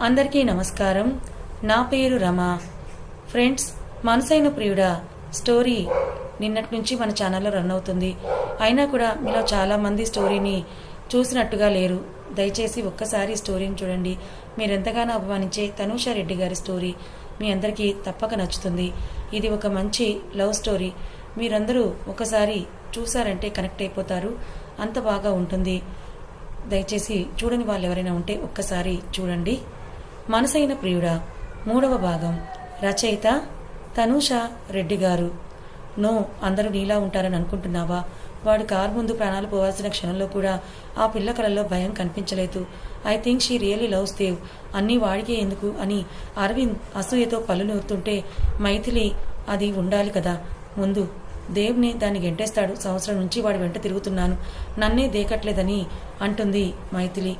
అందరికీ నమస్కారం. నా పేరు రమ. ఫ్రెండ్స్ మనసైన ప్రియుడా స్టోరీ నిన్నటి నుంచి మన ఛానల్లో రన్ అవుతుంది. అయినా కూడా మీలో చాలామంది స్టోరీని చూసినట్టుగా లేరు. దయచేసి ఒక్కసారి స్టోరీని చూడండి. మీరెంతగానో అభిమానించే తనూషా రెడ్డి గారి స్టోరీ మీ అందరికీ తప్పక నచ్చుతుంది. ఇది ఒక మంచి లవ్ స్టోరీ. మీరందరూ ఒకసారి చూసారంటే కనెక్ట్ అయిపోతారు. అంత బాగా ఉంటుంది. దయచేసి చూడని వాళ్ళు ఎవరైనా ఉంటే ఒక్కసారి చూడండి. మనసైన ప్రియుడా మూడవ భాగం. రచయిత తనూష రెడ్డి గారు. నో అందరూ నీలా ఉంటారని అనుకుంటున్నావా? వాడు కారు ముందు ప్రాణాలు పోవాల్సిన క్షణంలో కూడా ఆ పిల్ల కళల్లో భయం కనిపించలేదు. I think she really loves Dev. అన్నీ వాడికే ఎందుకు అని అరవింద్ అసూయతో పళ్ళు నూరుతుంటే మైథిలి అది ఉండాలి కదా. ముందు దేవుని దాన్ని గెంటేస్తాడు. సంవత్సరం నుంచి వాడి వెంట తిరుగుతున్నాను. నన్నే దేకట్లేదని అంటుంది మైథిలి.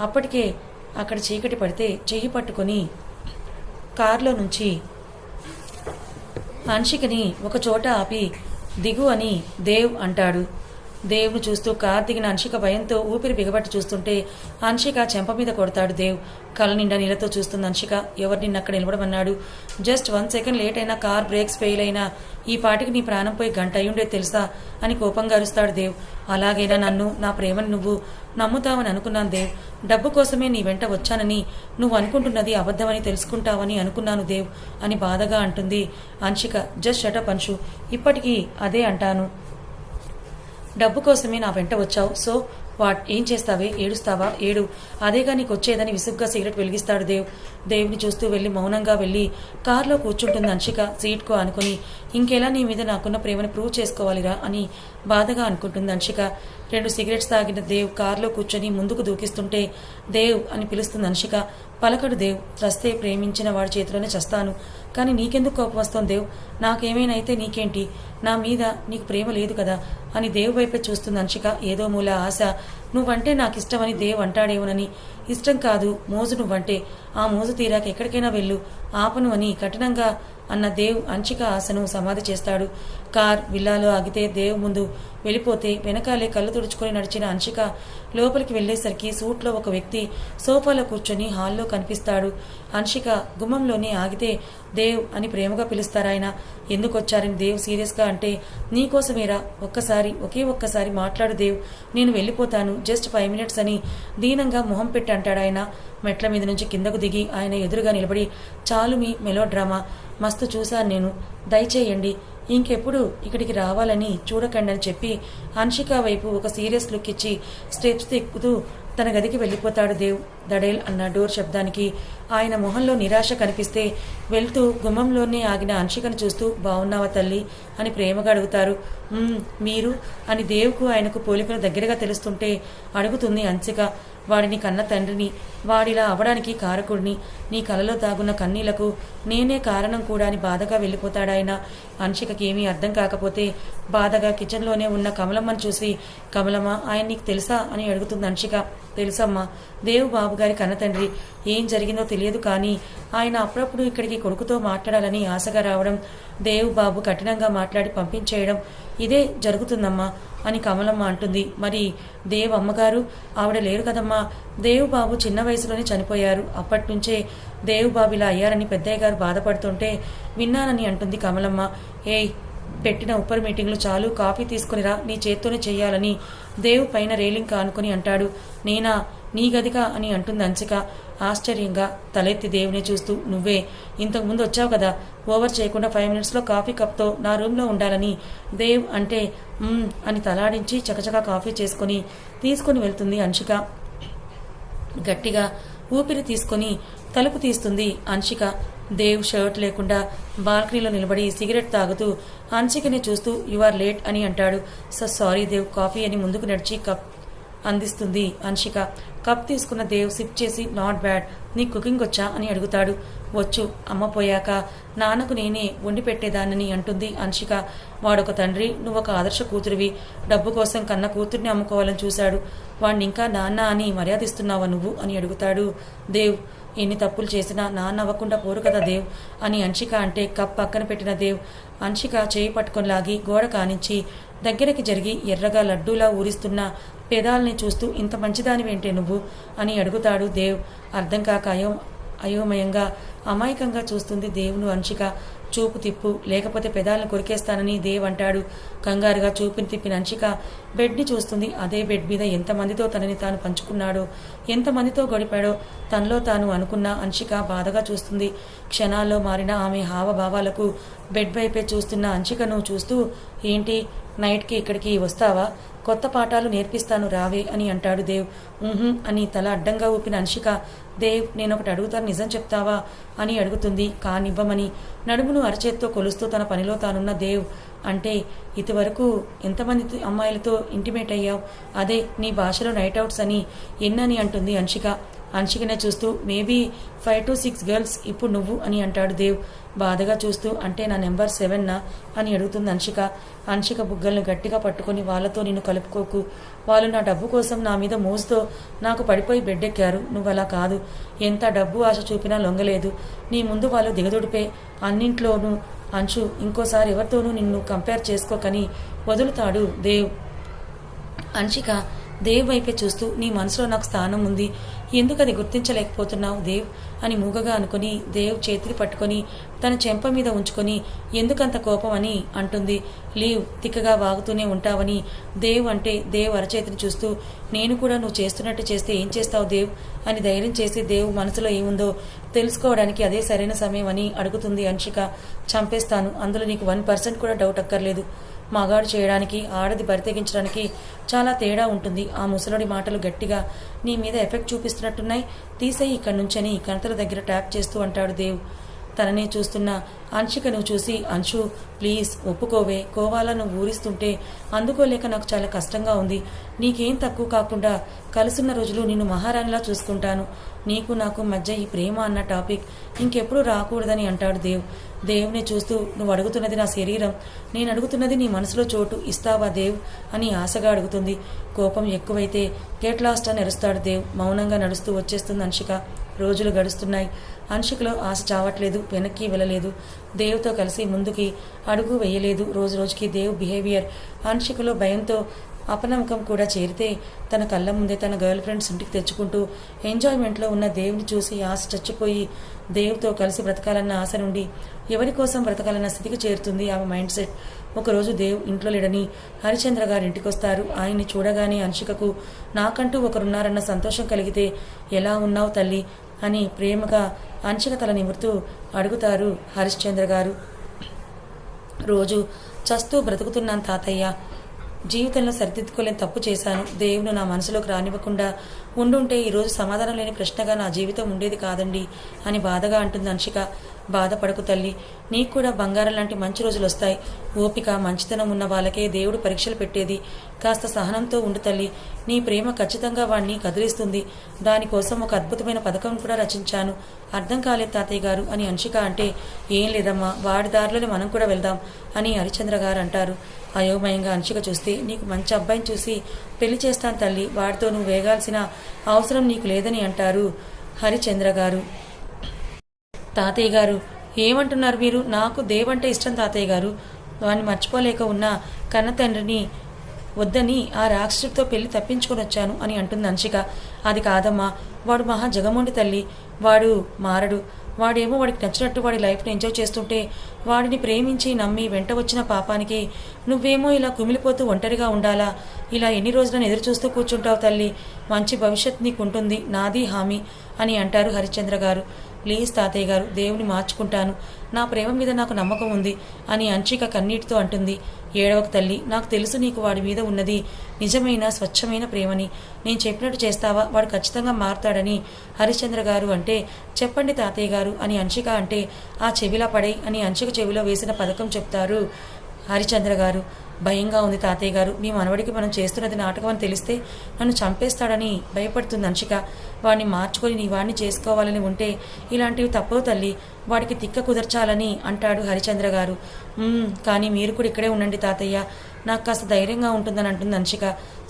అప్పటికే అక్కడ చీకటి పడితే చెయ్యి పట్టుకొని కారులో నుంచి హన్షికని ఒక చోట ఆపి దిగు అని దేవ్ అంటాడు. దేవుని చూస్తూ కార్ దిగిన హన్షిక భయంతో ఊపిరి బిగబట్టి చూస్తుంటే హన్షిక చెంప మీద కొడతాడు దేవ్. కళ్ళ నిండా నీళ్ళతో చూస్తుంది హన్షిక. ఎవరు నిన్న అక్కడ నిలబడమన్నాడు? జస్ట్ వన్ సెకండ్ లేట్ అయినా కార్ బ్రేక్స్ ఫెయిల్ అయినా. ఈ పాటికి నీ ప్రాణం పోయి గంట అయ్యుండే తెలుసా? అని కోపంగా అరుస్తాడు దేవ్. అలాగైనా నన్ను నా ప్రేమను నువ్వు నమ్ముతావని అనుకున్నాను దేవ్. డబ్బు కోసమే నీ వెంట వచ్చానని. నువ్వు అనుకుంటున్నది అబద్ధమని తెలుసుకుంటావని అనుకున్నాను దేవ్ అని బాధగా అంటుంది అంశిక. Just shut up Anshu. ఇప్పటికీ అదే అంటాను. డబ్బు కోసమే నా వెంట వచ్చావు. So what? ఏం చేస్తావే? ఏడుస్తావా? ఏడు. అదేగా నీకు వచ్చేదని విసుగ్గా సిగరెట్ వెలిగిస్తాడు దేవ్. దేవుని చూస్తూ వెళ్ళి మౌనంగా వెళ్ళి కారులో కూర్చుంటుంది అంశిక. సీట్కు అనుకుని ఇంకెలా నీ మీద నాకున్న ప్రేమను ప్రూవ్ చేసుకోవాలిరా అని బాధగా అనుకుంటుంది అంశిక. రెండు సిగరెట్స్ తాగిన దేవ్ కారులో కూర్చొని ముందుకు దూకిస్తుంటే దేవ్ అని పిలుస్తుంది అన్షిక. పలకడు దేవ్ చస్తే ప్రేమించిన వాడి చేతిలోనే చస్తాను. కానీ నీకెందుకు కోపం వస్తోంది దేవ్? నాకేమైనా అయితే నీకేంటి? నా మీద నీకు ప్రేమ లేదు కదా? అని దేవ్ వైపే చూస్తుంది అంశిక ఏదో మూల ఆశ. నువ్వంటే నాకు ఇష్టమని దేవ్ అంటాడేమోనని. ఇష్టం కాదు మోజు నువ్వంటే. ఆ మోజు తీరాక ఎక్కడికైనా వెళ్ళు. ఆపను అని కఠినంగా అన్న దేవ్ అంచిక ఆశను సమాధి చేస్తాడు. కార్ విల్లాలో ఆగితే దేవ్ ముందు వెళ్ళిపోతే వెనకాలే కళ్ళు తుడుచుకొని నడిచిన అంచిక లోపలికి వెళ్ళేసరికి సూట్లో ఒక వ్యక్తి సోఫాలో కూర్చొని హాల్లో కనిపిస్తాడు. అంశిక గుమ్మంలోనే ఆగితే దేవ్ అని ప్రేమగా పిలుస్తారాయన ఎందుకొచ్చారని దేవ్ సీరియస్గా అంటే నీకోసమేరా ఒక్కసారి ఒకే ఒక్కసారి మాట్లాడు దేవ్. నేను వెళ్ళిపోతాను జస్ట్ ఫైవ్ మినిట్స్ అని దీనంగా మొహం పెట్టి అంటాడు ఆయన. మెట్ల మీద నుంచి కిందకు దిగి ఆయన ఎదురుగా నిలబడి చాలు మీ మెలో డ్రామా మస్తు చూశాను నేను. దయచేయండి ఇంకెప్పుడు ఇక్కడికి రావాలని చూడకండి అని చెప్పి హన్షిక వైపు ఒక సీరియస్ లుక్ ఇచ్చి స్టెప్స్ ఎక్కుతూ తన గదికి వెళ్ళిపోతాడు దేవ్. దడేల్ అన్న డోర్ శబ్దానికి ఆయన మొహంలో నిరాశ కనిపిస్తే వెళ్తూ గుమ్మంలోనే ఆగిన అంశికను చూస్తూ బాగున్నావా తల్లి? అని ప్రేమగా అడుగుతారు. మీరు? అని దేవుకు ఆయనకు పోలికలు దగ్గరగా తెలుస్తుంటే అడుగుతుంది అంశిక వాడిని కన్న తండ్రిని వాడిలా అవడానికి కారకుడిని నీ కలలో తాగున్న కన్నీలకు నేనే కారణం కూడా అని బాధగా వెళ్ళిపోతాడాయన. హన్షికకి ఏమీ అర్థం కాకపోతే బాధగా కిచెన్లోనే ఉన్న కమలమ్మను చూసి కమలమ్మ ఆయన నీకు తెలుసా? అని అడుగుతుంది అంశిక తెలుసమ్మా దేవు బాబు గారి కన్నతండ్రి ఏం జరిగిందో తెలియదు కానీ ఆయన అప్పుడప్పుడు ఇక్కడికి కొడుకుతో మాట్లాడాలని ఆశగా రావడం దేవు బాబు కఠినంగా మాట్లాడి పంపించేయడం ఇదే జరుగుతుందమ్మా అని కమలమ్మ అంటుంది. మరి దేవ్ అమ్మగారు ఆవిడ లేరు కదమ్మా దేవు బాబు చిన్న వయసులోనే చనిపోయారు. అప్పటి నుంచే దేవు బాబు ఇలా అయ్యారని పెద్దయ్య గారు బాధపడుతుంటే విన్నానని అంటుంది కమలమ్మ. ఏయ్ పెట్టిన ఉపరి మీటింగ్లు చాలు. కాఫీ తీసుకునిరా నీ చేత్తోనే చెయ్యాలని దేవు పైన రేలింగ్ కానుకొని అంటాడు. నేనా? నీ గదిగా అని అంటుంది అంచిక ఆశ్చర్యంగా తలెత్తి దేవుని చూస్తూ నువ్వే ఇంతకుముందు వచ్చావు కదా. ఓవర్ చేయకుండా ఫైవ్ మినిట్స్లో కాఫీ కప్తో నా రూమ్లో ఉండాలని దేవ్ అంటే అని తలాడించి చకచకా కాఫీ చేసుకొని తీసుకుని వెళ్తుంది అంశిక. గట్టిగా ఊపిరి తీసుకొని తలుపు తీస్తుంది అంశిక. దేవ్ షర్ట్ లేకుండా బాల్కనీలో నిలబడి సిగరెట్ తాగుతూ అంశికని చూస్తూ యు ఆర్ లేట్ అని అంటాడు. సో సారీ దేవ్ కాఫీ అని ముందుకు నడిచి కప్ అందిస్తుంది అంశిక కప్ తీసుకున్న దేవ్ సిప్ చేసి నాట్ బ్యాడ్ నీ కుకింగ్ వచ్చా అని అడుగుతాడు. వచ్చు అమ్మ పోయాక నాన్నకు నేనే వండి పెట్టేదానని అంటుంది అంశిక వాడొక తండ్రి నువ్వొక ఆదర్శ కూతురివి. డబ్బు కోసం కన్న కూతుర్ని అమ్ముకోవాలని చూశాడు. వాణ్ణి ఇంకా నాన్న అని మర్యాదిస్తున్నావా నువ్వు అని అడుగుతాడు దేవ్. ఎన్ని తప్పులు చేసినా నాన్న అవ్వకుండా పోరు కదా దేవ్? అని అంశిక అంటే కప్ పక్కన పెట్టిన దేవ్. అంశిక చేయి పట్టుకొని లాగి గోడ కానించి దగ్గరికి జరిగి ఎర్రగా లడ్డూలా ఊరిస్తున్న పెదాల్ని చూస్తూ ఇంత మంచిదానివేంటే నువ్వు? అని అడుగుతాడు దేవ్. అర్థం కాక అయో అయోమయంగా అమాయకంగా చూస్తుంది దేవును అంశిక. చూపు తిప్పు లేకపోతే పెదాలను కొరికేస్తానని దేవ్ అంటాడు. కంగారుగా చూపుని తిప్పిన అంశిక బెడ్ని చూస్తుంది. అదే బెడ్ మీద ఎంతమందితో తనని తాను పంచుకున్నాడో ఎంతమందితో గడిపాడో తనలో తాను అనుకున్న అంశిక బాధగా చూస్తుంది. క్షణాల్లో మారిన ఆమె హావభావాలకు బెడ్ వైపే చూస్తున్న అంశికను చూస్తూ ఏంటి? నైట్కి ఇక్కడికి వస్తావా? కొత్త పాఠాలు నేర్పిస్తాను రావే అని అంటాడు దేవ్. ఊహుం అని తల అడ్డంగా ఊపిన అంశిక దేవ్ నేను ఒకటి అడుగుతాను నిజం చెప్తావా? అని అడుగుతుంది. కానివ్వమని. నడుమును అరచేత్తో కొలుస్తూ తన పనిలో తానున్న దేవ్. అంటే ఇదివరకు ఎంతమంది అమ్మాయిలతో ఇంటిమేట్ అయ్యావు? అదే నీ భాషలో నైట్ అవుట్స్ అని. ఎన్నని అంటుంది అంశిక అంశికనే చూస్తూ maybe five to six girls ఇప్పుడు నువ్వు అని అంటాడు దేవ్. బాధగా చూస్తూ అంటే నా నెంబర్ సెవెన్నా అని అడుగుతుంది అంశిక అంశిక బుగ్గలను గట్టిగా పట్టుకొని వాళ్ళతో నిన్ను కలుపుకోకు. వాళ్ళు నా డబ్బు కోసం నా మీద మోజుతో నాకు పడిపోయి బెడ్డెక్కారు. నువ్వు అలా కాదు. ఎంత డబ్బు ఆశ చూపినా లొంగలేదు. నీ ముందు వాళ్ళు దిగదుడిపే. అన్నింట్లోనూ అంశు ఇంకోసారి ఎవరితోనూ నిన్ను కంపేర్ చేసుకోకని వదులుతాడు దేవ్. అంశిక దేవ్ వైపే చూస్తూ నీ మనసులో నాకు స్థానం ఉంది. ఎందుకది గుర్తించలేకపోతున్నావు దేవ్? అని మూగగా అనుకుని దేవ్ చేతిని పట్టుకొని తన చెంప మీద ఉంచుకొని ఎందుకంత కోపం అని? అంటుంది. లీవ్ తిక్కగా వాగుతూనే ఉంటావని దేవ్ అంటే దేవ్ అరచేతిని చూస్తూ నేను కూడా నువ్వు చేస్తున్నట్టు చేస్తే ఏం చేస్తావు దేవ్? అని ధైర్యం చేసి దేవ్ మనసులో ఏముందో తెలుసుకోవడానికి అదే సరైన సమయం అని అడుగుతుంది అంశిక చంపేస్తాను. అందులో నీకు వన్ పర్సెంట్ కూడా డౌట్ అక్కర్లేదు. మగాడు చేయడానికి ఆడది బరితెగించడానికి చాలా తేడా ఉంటుంది. ఆ ముసలుడి మాటలు గట్టిగా నీ మీద ఎఫెక్ట్ చూపిస్తున్నట్టున్నాయి. తీసేయి ఇక్కడి నుంచని కణతల దగ్గర ట్యాప్ చేస్తూ అంటాడు దేవ్. తననే చూస్తున్న అంశికను చూసి అంశు ప్లీజ్ ఒప్పుకోవే. కోవాలా నువ్వు ఊరిస్తుంటే అందుకోలేక నాకు చాలా కష్టంగా ఉంది. నీకేం తక్కువ కాకుండా కలుసున్న రోజులు నిన్ను మహారాణిలా చూసుకుంటాను. నీకు నాకు మధ్య ఈ ప్రేమ అన్న టాపిక్ ఇంకెప్పుడు రాకూడదని అంటాడు దేవ్. దేవుని చూస్తూ నువ్వు అడుగుతున్నది నా శరీరం నేను అడుగుతున్నది నీ మనసులో చోటు ఇస్తావా దేవ్? అని ఆశగా అడుగుతుంది. కోపం ఎక్కువైతే గేట్ లాస్ట్ అని అరుస్తాడు దేవ్. మౌనంగా నడుస్తూ వచ్చేస్తుంది అంశిక రోజులు గడుస్తున్నాయి. అంశికలో ఆశ చావట్లేదు వెనక్కి వెళ్ళలేదు. దేవుతో కలిసి ముందుకి అడుగు వేయలేదు. రోజు రోజుకి దేవ్ బిహేవియర్. అంశికలో భయంతో అపనమ్మకం కూడా చేరితే తన కళ్ళ ముందే తన గర్ల్ ఫ్రెండ్స్ ఇంటికి తెచ్చుకుంటూ ఎంజాయ్మెంట్లో ఉన్న దేవుని చూసి ఆశ చచ్చిపోయి దేవుతో కలిసి బ్రతకాలన్న ఆశ నుండి ఎవరి కోసం బ్రతకాలన్న స్థితికి చేరుతుంది ఆమె మైండ్ సెట్. ఒకరోజు దేవ్ ఇంట్లో లేడని హరిచంద్ర గారి ఇంటికి వస్తారు ఆయన్ని చూడగానే అంశికకు నాకంటూ ఒకరున్నారన్న సంతోషం కలిగితే ఎలా ఉన్నావు తల్లి? అని ప్రేమగా అంశిక తల నిమురుతూ అడుగుతారు హరిశ్చంద్ర గారు. రోజు చస్తూ బ్రతుకుతున్నాను తాతయ్య. జీవితంలో సరిదిద్దుకోలేని తప్పు చేశాను. దేవుడు నా మనసులోకి రానివ్వకుండా ఉండుంటే ఈరోజు సమాధానం లేని ప్రశ్నగా నా జీవితం ఉండేది కాదండి అని బాధగా అంటుంది అంశిక బాధపడకు తల్లి. నీకు కూడా బంగారం లాంటి మంచి రోజులు వస్తాయి. ఓపిక మంచితనం ఉన్న వాళ్ళకే దేవుడు పరీక్షలు పెట్టేది. కాస్త సహనంతో ఉండు తల్లి. నీ ప్రేమ ఖచ్చితంగా వాణ్ణి కదిలిస్తుంది. దానికోసం ఒక అద్భుతమైన పథకం కూడా రచించాను. అర్థం కాలేదు తాతయ్య గారు అని అంశిక అంటే ఏం లేదమ్మా వాడి దారిలోనే మనం కూడా వెళ్దాం అని హరిచంద్ర గారు అంటారు. అయోమయంగా అన్షిక చూస్తే నీకు మంచి అబ్బాయిని చూసి పెళ్ళి చేస్తాను తల్లి వాడితో నువ్వు వేగాల్సిన అవసరం నీకు లేదని అంటారు హరిచంద్ర గారు. తాతయ్య గారు ఏమంటున్నారు మీరు? నాకు దేవంటే ఇష్టం తాతయ్య గారు. వాడిని మర్చిపోలేక ఉన్న కన్న తండ్రిని వద్దని ఆ రాక్షసుడితో పెళ్ళి తప్పించుకొని వచ్చాను అని అంటుంది అంశిక అది కాదమ్మా వాడు మహా జగముండి తల్లి వాడు మారడు. వాడేమో వాడికి నచ్చినట్టు వాడి లైఫ్ని ఎంజాయ్ చేస్తుంటే వాడిని ప్రేమించి నమ్మి వెంట వచ్చిన పాపానికి నువ్వేమో ఇలా కుమిలిపోతూ ఒంటరిగా ఉండాలా? ఇలా ఎన్ని రోజులను ఎదురు చూస్తూ కూర్చుంటావు తల్లి? మంచి భవిష్యత్ నీకు ఉంటుంది నాది హామీ అని అంటారు హరిశ్చంద్ర గారు. ప్లీజ్ తాతయ్య గారు దేవుని మార్చుకుంటాను. నా ప్రేమ మీద నాకు నమ్మకం ఉంది అని అంచిక కన్నీటితో అంటుంది. ఏడవకు తల్లి నాకు తెలుసు నీకు వాడి మీద ఉన్నది నిజమైన స్వచ్ఛమైన ప్రేమని. నేను చెప్పినట్టు చేస్తావా? వాడు ఖచ్చితంగా మారుతాడని. హరిశ్చంద్ర గారు అంటే చెప్పండి తాతయ్య గారు అని అంశిక అంటే ఆ చెవిలా పడై అని అంశిక చెవిలో వేసిన పథకం చెప్తారు హరిచంద్ర గారు. భయంగా ఉంది తాతయ్య గారు. మీ మనవడికి మనం చేస్తున్నది నాటకం అని తెలిస్తే నన్ను చంపేస్తాడని భయపడుతుంది అంశిక వాడిని మార్చుకొని నీ వాడిని చేసుకోవాలని ఉంటే ఇలాంటివి తప్పవు తల్లి. వాడికి తిక్క కుదర్చాలని అంటాడు హరిచంద్ర గారు. కానీ మీరు కూడా ఇక్కడే ఉండండి తాతయ్య. నాకు కాస్త ధైర్యంగా ఉంటుందని అంటుంది అంశిక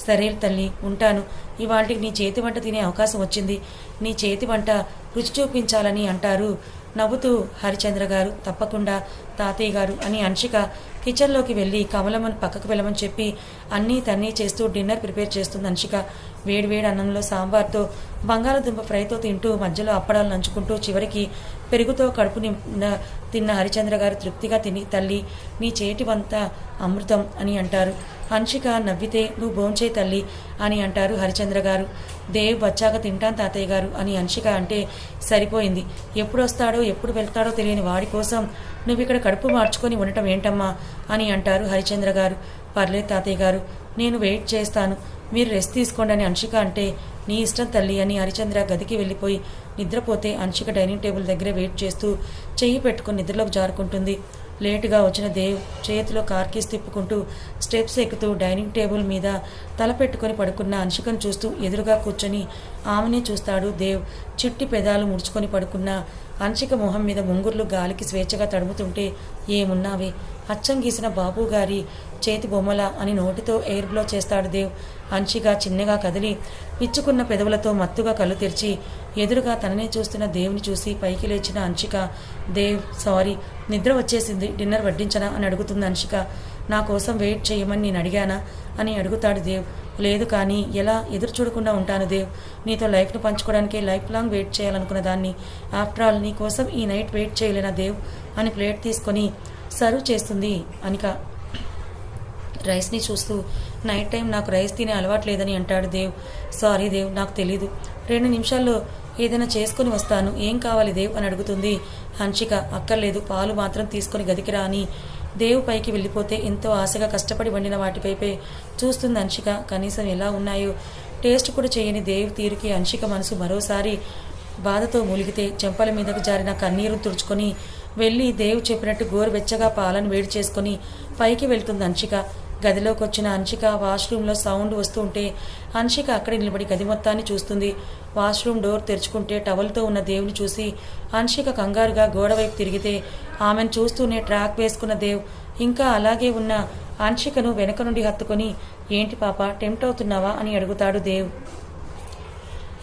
సరే తల్లి ఉంటాను. ఇవాళకి నీ చేతి వంట తినే అవకాశం వచ్చింది. నీ చేతి వంట రుచి చూపించాలని అంటారు నవ్వుతూ హరిచంద్ర గారు తప్పకుండా తాతయ్య గారు అని అంశిక కిచెన్లోకి వెళ్ళి కమలమ్మని పక్కకు వెళ్ళమని చెప్పి అన్నీ తన్నీ చేస్తూ డిన్నర్ ప్రిపేర్ చేస్తుంది అంశిక. వేడివేడి అన్నంలో సాంబార్తో బంగాళదుంప ఫ్రైతో తింటూ మధ్యలో అప్పడాలు నంచుకుంటూ చివరికి పెరుగుతో కడుపు నిండా తిన్న హరిచంద్ర గారు తృప్తిగా తిని తల్లి నీ చేతి వంత అమృతం అని అంటారు. హన్షిక నవ్వితే నువ్వు భోంచే తల్లి అని అంటారు హరిచంద్ర గారు. దేవ్ వచ్చాక తింటాను తాతయ్య గారు అని హన్షిక అంటే సరిపోయింది. ఎప్పుడు వస్తాడో ఎప్పుడు వెళ్తాడో తెలియని వాడి కోసం నువ్వు ఇక్కడ కడుపు మార్చుకొని ఉండటం ఏంటమ్మా అని అంటారు హరిచంద్ర గారు. పర్లేదు తాతయ్య గారు నేను వెయిట్ చేస్తాను. మీరు రెస్ట్ తీసుకోండి అని అంశిక అంటే నీ ఇష్టం తల్లి అని హరిచంద్ర గదికి వెళ్ళిపోయి నిద్రపోతే అంశిక డైనింగ్ టేబుల్ దగ్గరే వెయిట్ చేస్తూ చెయ్యి పెట్టుకుని నిద్రలోకి జారుకుంటుంది. లేటుగా వచ్చిన దేవ్ చేతిలో కార్కీస్ తిప్పుకుంటూ స్టెప్స్ ఎక్కుతూ డైనింగ్ టేబుల్ మీద తల పెట్టుకొని పడుకున్న అంశికను చూస్తూ ఎదురుగా కూర్చొని ఆమెనే చూస్తాడు దేవ్. చిట్టి పెదాలు ముడుచుకొని పడుకున్న అంశిక మొహం మీద ముంగుర్లు గాలికి స్వేచ్ఛగా తడుముతుంటే ఏమున్నావే? అచ్చం గీసిన బాబు గారి చేతి బొమ్మల అని నోటితో ఎయిర్ బ్లో చేస్తాడు దేవ్. అంశిక చిన్నగా కదిలి పిచ్చుకున్న పెదవులతో మత్తుగా కళ్ళు తెరిచి ఎదురుగా తననే చూస్తున్న దేవుని చూసి పైకి లేచిన అంశిక దేవ్ సారీ నిద్ర వచ్చేసింది డిన్నర్ వడ్డించనా? అని అడుగుతుంది అంశిక నా కోసం వెయిట్ చేయమని నేను అడిగానా? అని అడుగుతాడు దేవ్. లేదు కానీ ఎలా ఎదురు చూడకుండా ఉంటాను దేవ్? నీతో లైఫ్ను పంచుకోవడానికే లైఫ్ లాంగ్ వెయిట్ చేయాలనుకున్న దాన్ని. ఆఫ్టర్ ఆల్ నీ కోసం ఈ నైట్ వెయిట్ చేయలేనా దేవ్? అని ప్లేట్ తీసుకొని సర్వ్ చేస్తుంది అనిక. రైస్ని చూస్తూ నైట్ టైం నాకు రైస్ తినే అలవాటు లేదని అంటాడు దేవ్. సారీ దేవ్ నాకు తెలీదు. రెండు నిమిషాల్లో ఏదైనా చేసుకొని వస్తాను. ఏం కావాలి దేవ్? అని అడుగుతుంది హన్షిక. అక్కర్లేదు పాలు మాత్రం తీసుకొని గదికి రా అని దేవు పైకి వెళ్ళిపోతే ఎంతో ఆశగా కష్టపడి వండిన వాటిపైపే చూస్తుంది అంశిక. కనీసం ఎలా ఉన్నాయో టేస్ట్ కూడా చేయని దేవు తీరుకి అంశిక మనసు మరోసారి బాధతో మూలిగితే చెంపల మీదకు జారిన కన్నీరు తుడుచుకొని వెళ్ళి దేవు చెప్పినట్టు గోరువెచ్చగా పాలను వేడి చేసుకొని పైకి వెళ్తుంది అంశిక. గదిలోకి వచ్చిన అంశిక వాష్రూమ్లో సౌండ్ వస్తూ ఉంటే హన్షిక అక్కడే నిలబడి గది మొత్తాన్ని చూస్తుంది. వాష్రూమ్ డోర్ తెరుచుకుంటే టవల్తో ఉన్న దేవుని చూసి అంశిక కంగారుగా గోడవైపు తిరిగితే ఆమెను చూస్తూనే ట్రాక్ వేసుకున్న దేవ్ ఇంకా అలాగే ఉన్న హన్షికను వెనక నుండి హత్తుకొని ఏంటి పాప టెంప్ట్ అవుతున్నావా? అని అడుగుతాడు దేవ్.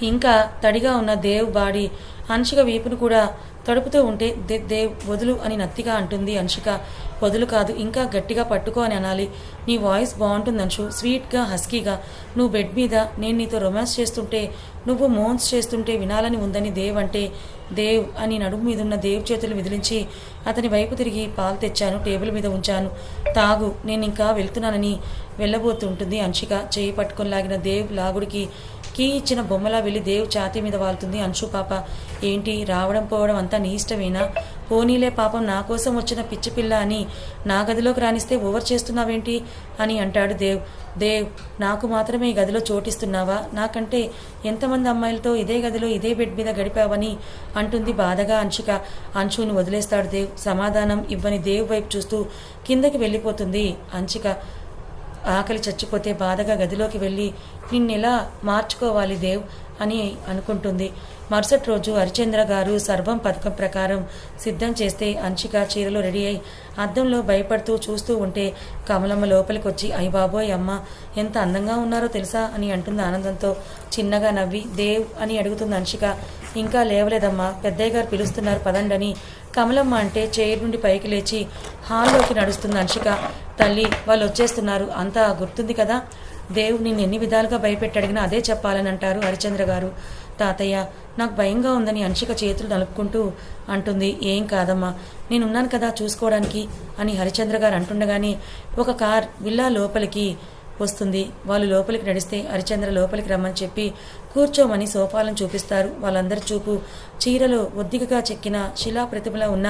ఇంకా తడిగా ఉన్న దేవ్ బాడీ హన్షిక వీపును కూడా తడుపుతూ ఉంటే దే దేవ్ వదులు అని నత్తిగా అంటుంది అంశిక వదులు కాదు ఇంకా గట్టిగా పట్టుకో అని అనాలి. నీ వాయిస్ బాగుంటుంది అంశు స్వీట్గా హస్కీగా. నువ్వు బెడ్ మీద నేను నీతో రొమాన్స్ చేస్తుంటే నువ్వు మోన్స్ చేస్తుంటే వినాలని ఉందని దేవ్ అంటే దేవ్ అని నడుము మీద ఉన్న దేవ్ చేతులు విదిలించి అతని వైపు తిరిగి పాలు తెచ్చాను టేబుల్ మీద ఉంచాను. తాగు నేను ఇంకా వెళ్తున్నానని వెళ్ళబోతుంటుంది అంశిక చేయి పట్టుకొని లాగిన దేవ్ లాగుడికి కీ ఇచ్చిన బొమ్మలా వెళ్ళి దేవ్ ఛాతీ మీద వాలుతుంది అంశు పాప ఏంటి? రావడం పోవడం అంతా నీ ఇష్టమేనా? పోనీలే పాపం నా కోసం వచ్చిన పిచ్చి పిల్ల అని నా గదిలోకి రాణిస్తే ఓవర్ చేస్తున్నావేంటి? అని అంటాడు దేవ్. దేవ్ నాకు మాత్రమే ఈ గదిలో చోటిస్తున్నావా? నాకంటే ఎంతమంది అమ్మాయిలతో ఇదే గదిలో ఇదే బెడ్ మీద గడిపావని అంటుంది బాధగా అంశుక. అంశుని వదిలేస్తాడు దేవ్. సమాధానం ఇవ్వని దేవ్ వైపు చూస్తూ కిందకి వెళ్ళిపోతుంది అంశిక. ఆకలి చచ్చిపోతే బాధగా గదిలోకి వెళ్ళి నిన్నెలా మార్చుకోవాలి దేవ్ అని అనుకుంటుంది. మరుసటి రోజు హరిచంద్ర గారు సర్వం పథకం ప్రకారం సిద్ధం చేస్తే అంచిక చీరలు రెడీ అయి అద్దంలో భయపడుతూ చూస్తూ ఉంటే కమలమ్మ లోపలికి వచ్చి అయ్య బాబోయ్ అమ్మ ఎంత అందంగా ఉన్నారో తెలుసా? అని అంటుంది ఆనందంతో చిన్నగా నవ్వి దేవ్ అని అడుగుతుంది అంచిక ఇంకా లేవలేదమ్మా పెద్దయ్య గారు పిలుస్తున్నారు పదండని. కమలమ్మ అంటే చైర్ నుండి పైకి లేచి హాల్లోకి నడుస్తుంది అంశిక. తల్లి వాళ్ళు వచ్చేస్తున్నారు. అంతా గుర్తుంది కదా? దేవుడు నిన్ను ఎన్ని విధాలుగా భయపెట్టడిగినా అదే చెప్పాలని అంటారు హరిచంద్ర గారు. తాతయ్య నాకు భయంగా ఉందని అంశిక చేతులు నలుపుకుంటూ అంటుంది. ఏం కాదమ్మా నేనున్నాను కదా చూసుకోవడానికి అని హరిచంద్ర గారు అంటుండగానే ఒక కార్ విల్లా లోపలికి వస్తుంది. వాళ్ళు లోపలికి నడిస్తే హరిచంద్ర లోపలికి రమ్మని చెప్పి కూర్చోమని సోఫాలను చూపిస్తారు. వాళ్ళందరి చూపు చీరలో ఒద్దికగా చెక్కిన శిలా ప్రతిమల ఉన్న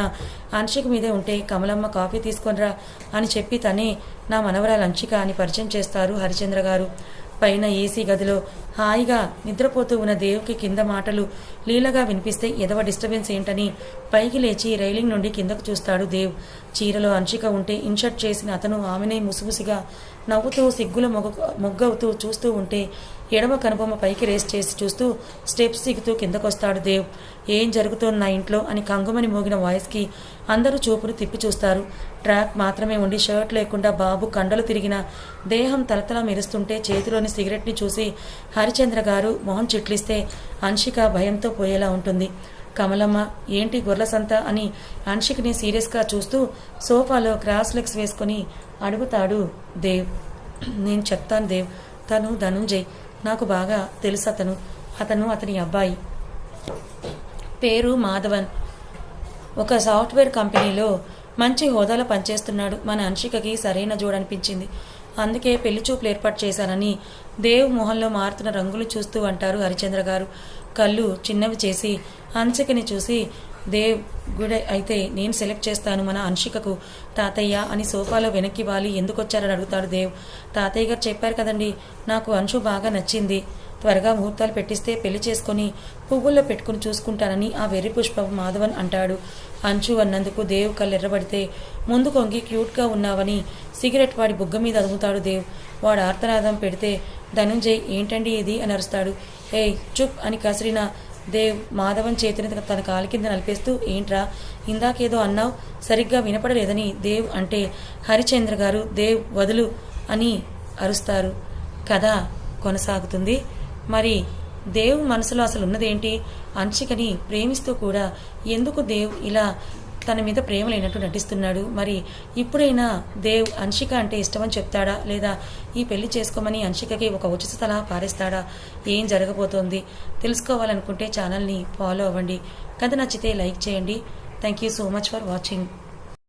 అంశిక మీదే ఉంటే కమలమ్మ కాఫీ తీసుకొనిరా అని చెప్పి తనే నా మనవరాలు అంశిక అని పరిచయం చేస్తారు హరిచంద్ర గారు. పైన ఏసీ గదిలో హాయిగా నిద్రపోతూ ఉన్న దేవుకి కింద మాటలు లీలగా వినిపిస్తే ఎదవ డిస్టర్బెన్స్ ఏంటని పైకి లేచి రైలింగ్ నుండి కిందకు చూస్తాడు దేవ్. చీరలో అంచిక ఉంటే ఇన్షర్ట్ చేసిన అతను ఆమెనే ముసుగుసిగా నవ్వుతూ సిగ్గుల మొగ మొగ్గవుతూ చూస్తూ ఉంటే ఎడమ కనుబొమ్మ పైకి రేస్ చేసి చూస్తూ స్టెప్స్ దిగుతూ కిందకొస్తాడు దేవ్. ఏం జరుగుతోంది నా ఇంట్లో అని కంగుమని మోగిన వాయిస్కి అందరూ చూపును తిప్పి చూస్తారు. ట్రాక్ మాత్రమే ఉండి షర్ట్ లేకుండా బాబు కండలు తిరిగిన దేహం తలతల మెరుస్తుంటే చేతిలోని సిగరెట్ని చూసి హరిచంద్ర గారు మొహం చిట్లిస్తే అంశిక భయంతో పోయేలా ఉంటుంది. కమలమ్మ ఏంటి గొర్రెల సంత అని అన్షిక్ని సీరియస్గా చూస్తూ సోఫాలో క్రాస్ లెగ్స్ వేసుకొని అడుగుతాడు దేవ్. నేను చెప్తాను దేవ్ తను ధనుంజయ్. నాకు బాగా తెలుసు అతను. అతను అతని అబ్బాయి. పేరు మాధవన్. ఒక సాఫ్ట్వేర్ కంపెనీలో మంచి హోదాలో పనిచేస్తున్నాడు. మన అంశికకి సరైన జోడనిపించింది. అందుకే పెళ్ళి చూపులు ఏర్పాటు చేశానని దేవ్ మొహంలో మారుతున్న రంగులు చూస్తూ అంటారు హరిచంద్ర గారు. కళ్ళు చిన్నవి చేసి అంశికని చూసి దేవ్ గుడ్ అయితే నేను సెలెక్ట్ చేస్తాను మన అంశికకు తాతయ్య అని సోఫాలో వెనక్కి వాలి ఎందుకొచ్చారని అడుగుతాడు దేవ్. తాతయ్య గారు చెప్పారు కదండి నాకు అంశు బాగా నచ్చింది. త్వరగా ముహూర్తాలు పెట్టిస్తే పెళ్ళి చేసుకుని పువ్వుల్లో పెట్టుకుని చూసుకుంటానని ఆ వెర్రి పుష్ప మాధవన్ అంటాడు. అంచు అన్నందుకు దేవ్ కళ్ళెర్రబడితే ముందు కొంగి క్యూట్గా ఉన్నావని సిగరెట్ వాడి బుగ్గ మీద అదుముతాడు దేవ్. వాడు ఆర్తనాదం పెడితే ధనుంజయ్ ఏంటండి ఇది? అని అరుస్తాడు. ఏయ్ చుప్ అని కసిరిన దేవ్ మాధవన్ చేతిని తన కాలి కింద నలిపేస్తూ ఏంట్రా? ఇందాకేదో అన్నావు? సరిగ్గా వినపడలేదని దేవ్ అంటే హరిచంద్ర గారు దేవ్ వదులు అని అరుస్తారు. కథ కొనసాగుతుంది. మరి దేవ్ మనసులో అసలు ఉన్నదేంటి? అంచికని ప్రేమిస్తూ కూడా ఎందుకు దేవ్ ఇలా తన మీద ప్రేమ లేనట్టు నటిస్తున్నాడు? మరి ఇప్పుడైనా దేవ్ అంశిక అంటే ఇష్టమని చెప్తాడా? లేదా ఈ పెళ్ళి చేసుకోమని అంశికకి ఒక ఉచిత సలహా పారేస్తాడా? ఏం జరగబోతోంది? తెలుసుకోవాలనుకుంటే ఛానల్ని ఫాలో అవ్వండి. కథ నచ్చితే లైక్ చేయండి. Thank you so much for watching.